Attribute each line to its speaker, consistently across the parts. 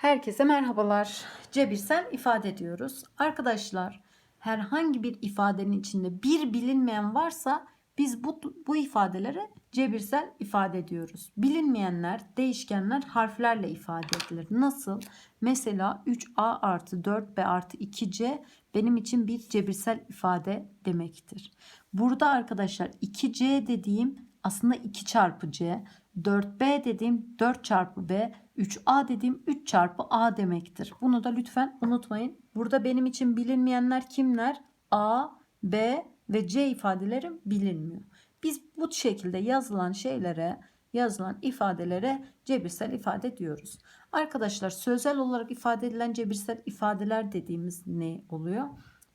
Speaker 1: Herkese merhabalar. Cebirsel ifade diyoruz. Arkadaşlar herhangi bir ifadenin içinde bir bilinmeyen varsa biz bu, bu ifadelere cebirsel ifade diyoruz. Bilinmeyenler, değişkenler harflerle ifade edilir. Nasıl? Mesela 3a artı 4b artı 2c benim için bir cebirsel ifade demektir. Burada arkadaşlar 2c dediğim aslında 2 çarpı c. 4b dediğim 4 çarpı b. 3a dediğim 3 çarpı a demektir. Bunu da lütfen unutmayın. Burada benim için bilinmeyenler kimler? a, b ve c ifadelerim bilinmiyor. Biz bu şekilde yazılan şeylere, yazılan ifadelere cebirsel ifade diyoruz. Arkadaşlar sözel olarak ifade edilen cebirsel ifadeler dediğimiz ne oluyor?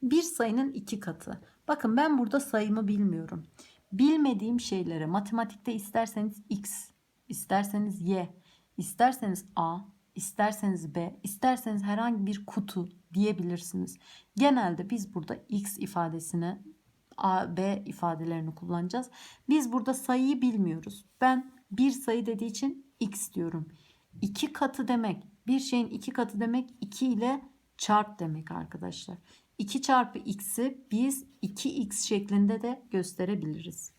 Speaker 1: Bir sayının iki katı. Bakın ben burada sayımı bilmiyorum. Bilmediğim şeylere matematikte isterseniz x, isterseniz y, isterseniz a, isterseniz b, isterseniz herhangi bir kutu diyebilirsiniz. Genelde biz burada x ifadesine a, b ifadelerini kullanacağız. Biz burada sayıyı bilmiyoruz. Ben bir sayı dediği için x diyorum. İki katı demek, bir şeyin iki katı demek 2 ile çarp demek arkadaşlar. 2 çarpı x'i biz 2x şeklinde de gösterebiliriz.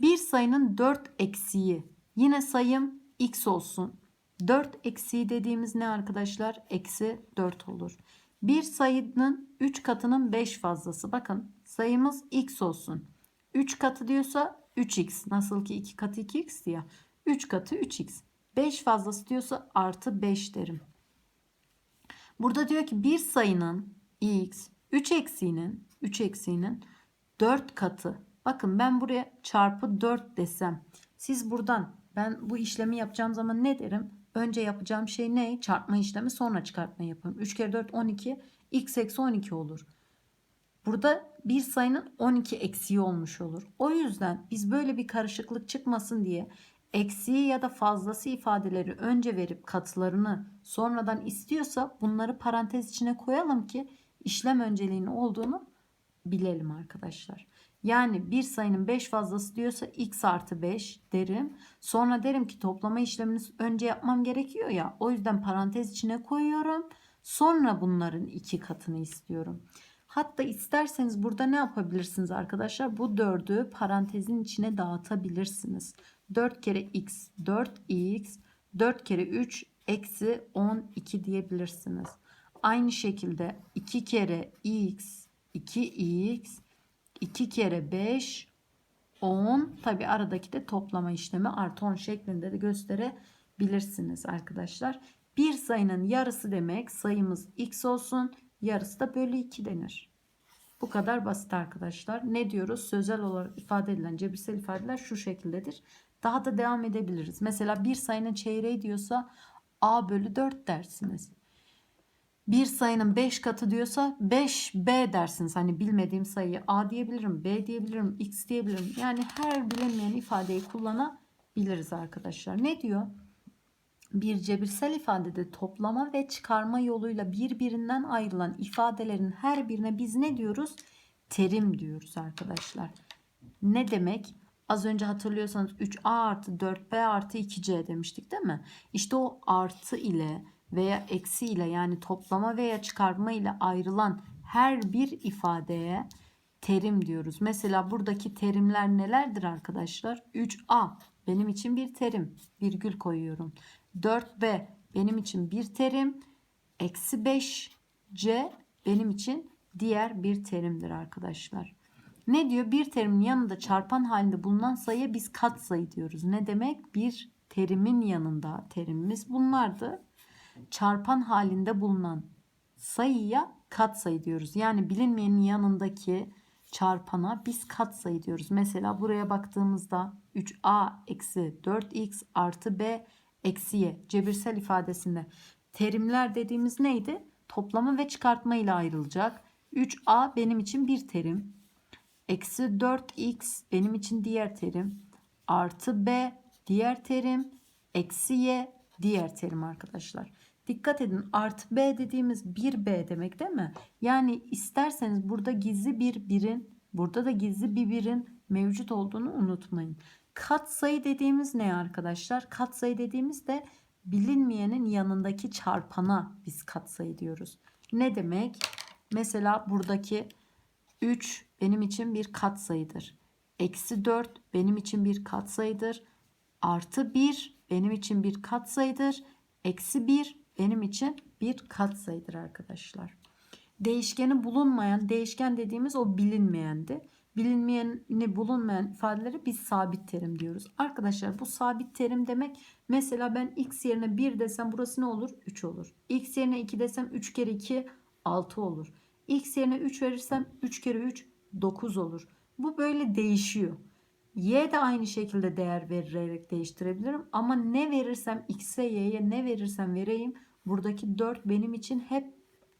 Speaker 1: Bir sayının 4 eksiği yine sayım x olsun. 4 eksiği dediğimiz ne arkadaşlar? Eksi 4 olur. Bir sayının 3 katının 5 fazlası. Bakın sayımız x olsun. 3 katı diyorsa 3x. Nasıl ki 2 katı 2x ya. 3 katı 3x. 5 fazlası diyorsa artı 5 derim. Burada diyor ki bir sayının x 3 eksiğinin 3 eksiğinin 4 katı. Bakın ben buraya çarpı 4 desem. Siz buradan ben bu işlemi yapacağım zaman ne derim? Önce yapacağım şey ne? Çarpma işlemi sonra çıkartma yaparım. 3 kere 4 12. X eksi 12 olur. Burada bir sayının 12 eksiği olmuş olur. O yüzden biz böyle bir karışıklık çıkmasın diye eksiği ya da fazlası ifadeleri önce verip katılarını sonradan istiyorsa bunları parantez içine koyalım ki işlem önceliğinin olduğunu bilelim arkadaşlar. Yani bir sayının 5 fazlası diyorsa x artı 5 derim. Sonra derim ki toplama işlemini önce yapmam gerekiyor ya. O yüzden parantez içine koyuyorum. Sonra bunların iki katını istiyorum. Hatta isterseniz burada ne yapabilirsiniz arkadaşlar? Bu 4'ü parantezin içine dağıtabilirsiniz. 4 kere x 4x 4 kere 3 eksi 12 diyebilirsiniz. Aynı şekilde 2 kere x 2x 2 kere 5 10 tabi aradaki de toplama işlemi artı 10 şeklinde de gösterebilirsiniz arkadaşlar. Bir sayının yarısı demek sayımız x olsun yarısı da bölü 2 denir. Bu kadar basit arkadaşlar. Ne diyoruz? Sözel olarak ifade edilen cebirsel ifadeler şu şekildedir. Daha da devam edebiliriz. Mesela bir sayının çeyreği diyorsa a bölü 4 dersiniz bir sayının 5 katı diyorsa 5b dersiniz. Hani bilmediğim sayıyı a diyebilirim, b diyebilirim, x diyebilirim. Yani her bilinmeyen ifadeyi kullanabiliriz arkadaşlar. Ne diyor? Bir cebirsel ifadede toplama ve çıkarma yoluyla birbirinden ayrılan ifadelerin her birine biz ne diyoruz? Terim diyoruz arkadaşlar. Ne demek? Az önce hatırlıyorsanız 3a artı 4b artı 2c demiştik değil mi? İşte o artı ile veya eksi ile yani toplama veya çıkarma ile ayrılan her bir ifadeye terim diyoruz. Mesela buradaki terimler nelerdir arkadaşlar? 3a benim için bir terim. Virgül koyuyorum. 4b benim için bir terim. Eksi 5c benim için diğer bir terimdir arkadaşlar. Ne diyor? Bir terimin yanında çarpan halinde bulunan sayıya biz katsayı diyoruz. Ne demek? Bir terimin yanında terimimiz bunlardı çarpan halinde bulunan sayıya katsayı diyoruz. Yani bilinmeyenin yanındaki çarpana biz katsayı diyoruz. Mesela buraya baktığımızda 3a eksi 4x artı b eksi y cebirsel ifadesinde terimler dediğimiz neydi? Toplama ve çıkartma ile ayrılacak. 3a benim için bir terim. Eksi 4x benim için diğer terim. Artı b diğer terim. Eksi y diğer terim arkadaşlar. Dikkat edin artı b dediğimiz 1b demek değil mi? Yani isterseniz burada gizli bir birin burada da gizli bir birin mevcut olduğunu unutmayın. Kat sayı dediğimiz ne arkadaşlar? Kat sayı dediğimiz de bilinmeyenin yanındaki çarpana biz katsayı diyoruz. Ne demek? Mesela buradaki 3 benim için bir katsayıdır. Eksi 4 benim için bir katsayıdır. Artı 1 benim için bir katsayıdır. Eksi 1 benim için bir katsayıdır arkadaşlar. Değişkeni bulunmayan, değişken dediğimiz o bilinmeyendi. Bilinmeyeni bulunmayan ifadeleri biz sabit terim diyoruz. Arkadaşlar bu sabit terim demek mesela ben x yerine 1 desem burası ne olur? 3 olur. x yerine 2 desem 3 kere 2 6 olur. x yerine 3 verirsem 3 kere 3 9 olur. Bu böyle değişiyor. Y de aynı şekilde değer vererek değiştirebilirim. Ama ne verirsem x'e y'ye ne verirsem vereyim buradaki 4 benim için hep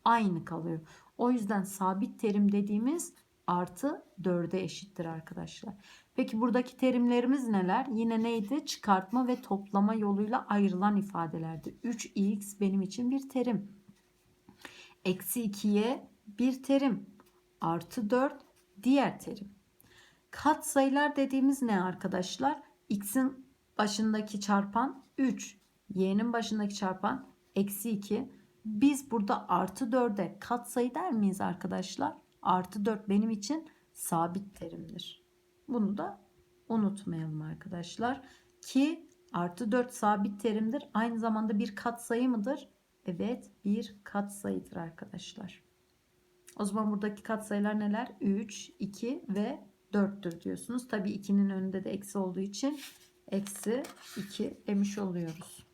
Speaker 1: aynı kalıyor. O yüzden sabit terim dediğimiz artı 4'e eşittir arkadaşlar. Peki buradaki terimlerimiz neler? Yine neydi? Çıkartma ve toplama yoluyla ayrılan ifadelerdi. 3x benim için bir terim. Eksi 2'ye bir terim. Artı 4 diğer terim. Kat sayılar dediğimiz ne arkadaşlar? X'in başındaki çarpan 3. Y'nin başındaki çarpan eksi 2. Biz burada artı 4'e kat sayı der miyiz arkadaşlar? Artı 4 benim için sabit terimdir. Bunu da unutmayalım arkadaşlar. Ki artı 4 sabit terimdir. Aynı zamanda bir kat sayı mıdır? Evet bir kat sayıdır arkadaşlar. O zaman buradaki katsayılar neler? 3, 2 ve 4'tür diyorsunuz. Tabii 2'nin önünde de eksi olduğu için eksi 2 demiş oluyoruz.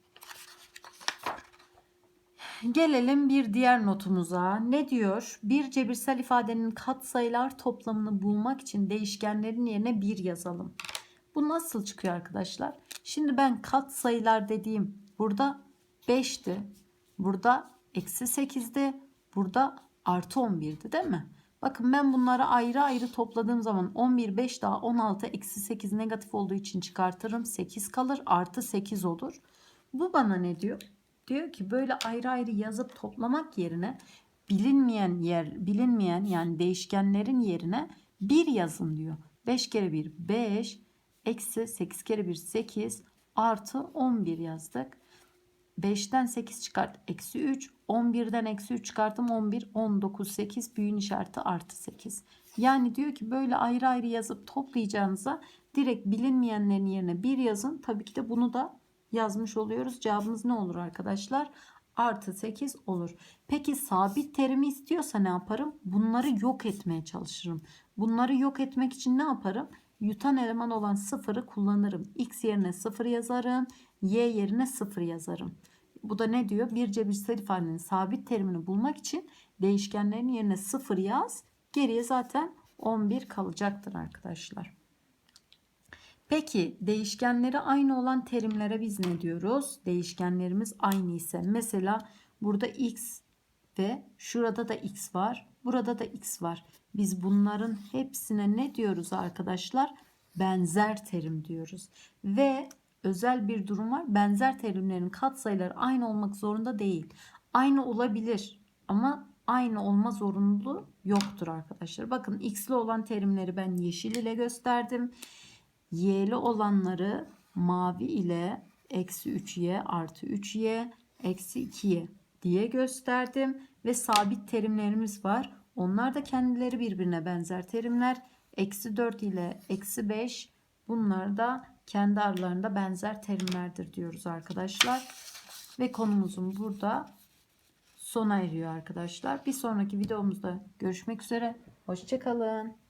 Speaker 1: Gelelim bir diğer notumuza. Ne diyor? Bir cebirsel ifadenin katsayılar toplamını bulmak için değişkenlerin yerine 1 yazalım. Bu nasıl çıkıyor arkadaşlar? Şimdi ben katsayılar dediğim burada 5'ti. Burada eksi 8'di. Burada artı 11'di değil mi? Bakın ben bunları ayrı ayrı topladığım zaman 11, 5 daha 16, eksi 8 negatif olduğu için çıkartırım. 8 kalır artı 8 olur. Bu bana ne diyor? Diyor ki böyle ayrı ayrı yazıp toplamak yerine bilinmeyen yer, bilinmeyen yani değişkenlerin yerine 1 yazın diyor. 5 kere 1 5, eksi 8 kere 1 8, artı 11 yazdık. 5'ten 8 çıkart eksi 3. 11'den eksi 3 çıkarttım 11. 19 8 büyüğün işareti artı 8. Yani diyor ki böyle ayrı ayrı yazıp toplayacağınıza direkt bilinmeyenlerin yerine 1 yazın. Tabii ki de bunu da yazmış oluyoruz. Cevabımız ne olur arkadaşlar? Artı 8 olur. Peki sabit terimi istiyorsa ne yaparım? Bunları yok etmeye çalışırım. Bunları yok etmek için ne yaparım? Yutan eleman olan sıfırı kullanırım. X yerine 0 yazarım. Y yerine 0 yazarım. Bu da ne diyor? Bir cebirsel ifadenin sabit terimini bulmak için değişkenlerin yerine 0 yaz. Geriye zaten 11 kalacaktır arkadaşlar. Peki değişkenleri aynı olan terimlere biz ne diyoruz? Değişkenlerimiz aynı ise mesela burada x ve şurada da x var. Burada da x var. Biz bunların hepsine ne diyoruz arkadaşlar? Benzer terim diyoruz. Ve özel bir durum var. Benzer terimlerin katsayıları aynı olmak zorunda değil. Aynı olabilir ama aynı olma zorunluluğu yoktur arkadaşlar. Bakın x'li olan terimleri ben yeşil ile gösterdim. Y'li olanları mavi ile eksi 3y artı 3y eksi 2y diye gösterdim. Ve sabit terimlerimiz var. Onlar da kendileri birbirine benzer terimler. Eksi 4 ile eksi 5 bunlar da kendi aralarında benzer terimlerdir diyoruz arkadaşlar. Ve konumuzun burada sona eriyor arkadaşlar. Bir sonraki videomuzda görüşmek üzere. Hoşçakalın.